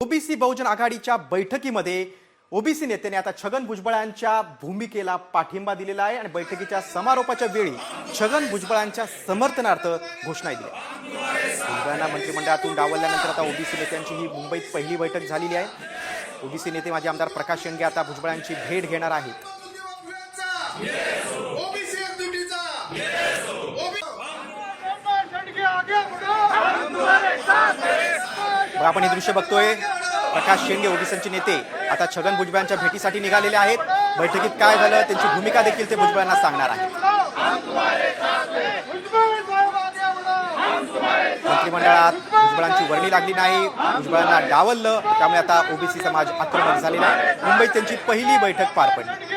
OBC बहुजन आघाडीच्या बैठकीमध्ये OBC नेत्याने आता छगन भुजबळांच्या भूमिकेला पाठिंबा दिलेला आहे आणि बैठकीच्या समारोपाच्या वेळी छगन भुजबळांच्या समर्थनार्थ घोषणा दिली भुजबळांना मंत्रिमंडळातून डावलल्यानंतर आता ओबीसी नेत्यांची ही मुंबईत पहिली बैठक झालेली आहे. ओबीसी नेते माजी आमदार प्रकाश शेंडगे आता भुजबळांची भेट घेणार आहेत ओबीसी ड्युटीचा मग आपण हे दृश्य बघतोय. प्रकाश शेंडे ओबीसीचे नेते. आता छगन भुजबळांच्या भेटीसाठी निघालेले आहेत. बैठकीत काय झालं त्यांची भूमिका देखील ते भुजबळांना सांगणार आहेत. मंत्रिमंडळात भुजबळांची वर्णी लागली नाही. भुजबळांना डावललं. त्यामुळे आता ओबीसी समाज आक्रमक झालेला आहे. मुंबईत त्यांची पहिली बैठक पार पडली.